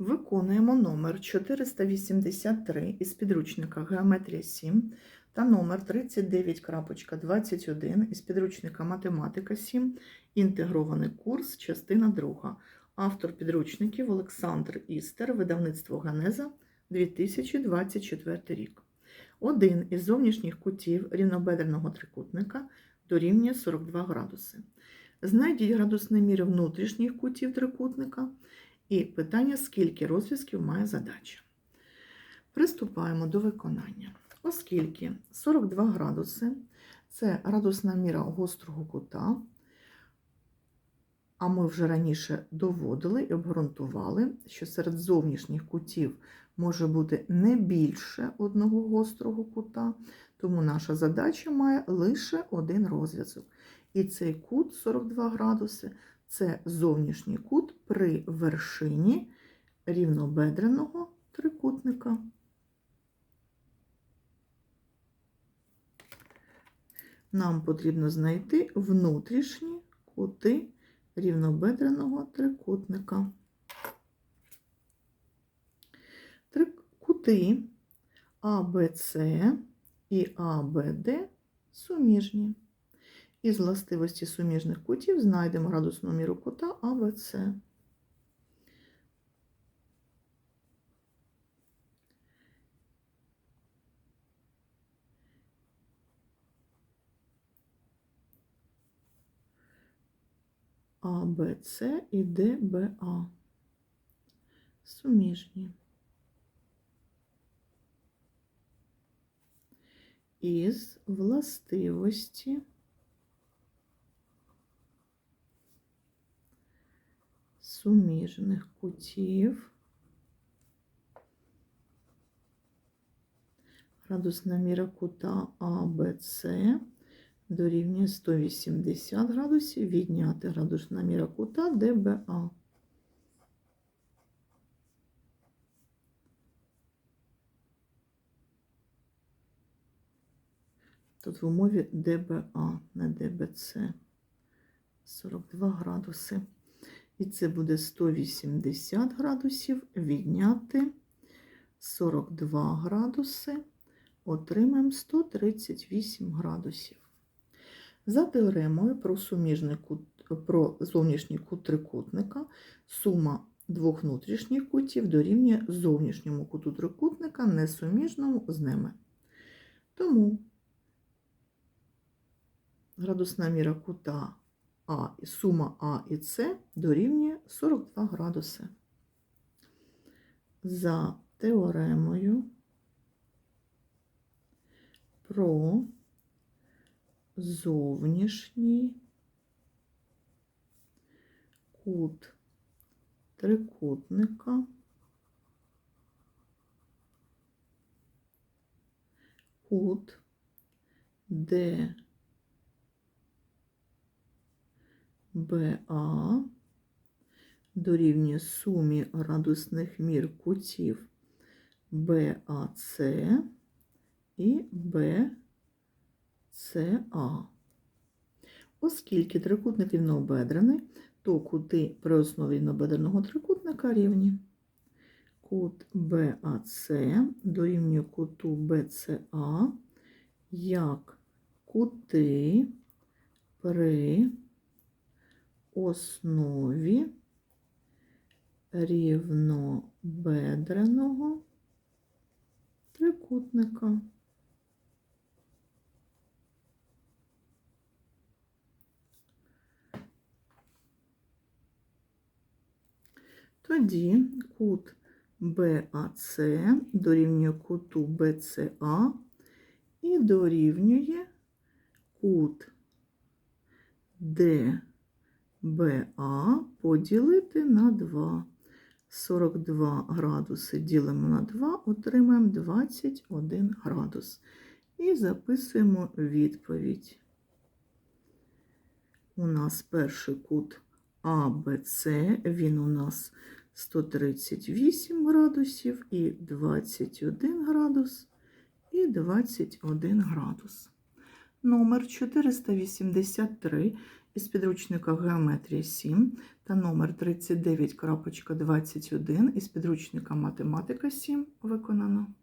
Виконуємо номер 483 із підручника Геометрія 7 та номер 39.21 із підручника Математика 7. Інтегрований курс, частина 2. Автор підручників Олександр Істер, видавництво Генеза 2024 рік. Один із зовнішніх кутів рівнобедреного трикутника дорівнює 42 градуси. Знайдіть градусні міри внутрішніх кутів трикутника і питання, скільки розв'язків має задача. Приступаємо до виконання. Оскільки 42 градуси це градусна міра гострого кута, а ми вже раніше доводили і обґрунтували, що серед зовнішніх кутів може бути не більше одного гострого кута, тому наша задача має лише один розв'язок. І цей кут 42 градуси це зовнішній кут при вершині рівнобедреного трикутника. Нам потрібно знайти внутрішні кути рівнобедреного трикутника. Кути АБЦ і АБД суміжні. Із властивості суміжних кутів знайдемо градусну міру кута АБЦ. АБЦ і ДБА. Суміжні. Із властивості суміжних кутів. Градусна міра кута АБЦ дорівнює 180 градусів, відняти градусна міра кута ДБА. Тут в умові ДБА, не ДБЦ. 42 градуси. І це буде 180 градусів, відняти 42 градуси, отримаємо 138 градусів. За теоремою про кут, про зовнішній кут трикутника сума двох внутрішніх кутів дорівнює зовнішньому куту трикутника, несуміжному з ними. Тому градусна міра кута а, сума А і С дорівнює 42 градуси. За теоремою про зовнішній кут трикутника кут, де БА дорівнює сумі градусних мір кутів БАЦ і БЦА. Оскільки трикутник рівнообедрений, то кути при основі рівнобедреного трикутника рівні. Кут БАЦ дорівнює куту БЦА як кути при основі рівнобедреного трикутника. Тоді кут БАЦ дорівнює куту БЦА і дорівнює кут Д. БА поділити на 2. 42 градуси ділимо на 2, отримаємо 21 градус. І записуємо відповідь. У нас перший кут АБЦ, він у нас 138 градусів і 21 градус, і 21 градус. Номер 483 із підручника Геометрія 7 та номер 39.21 із підручника Математика 7 виконано.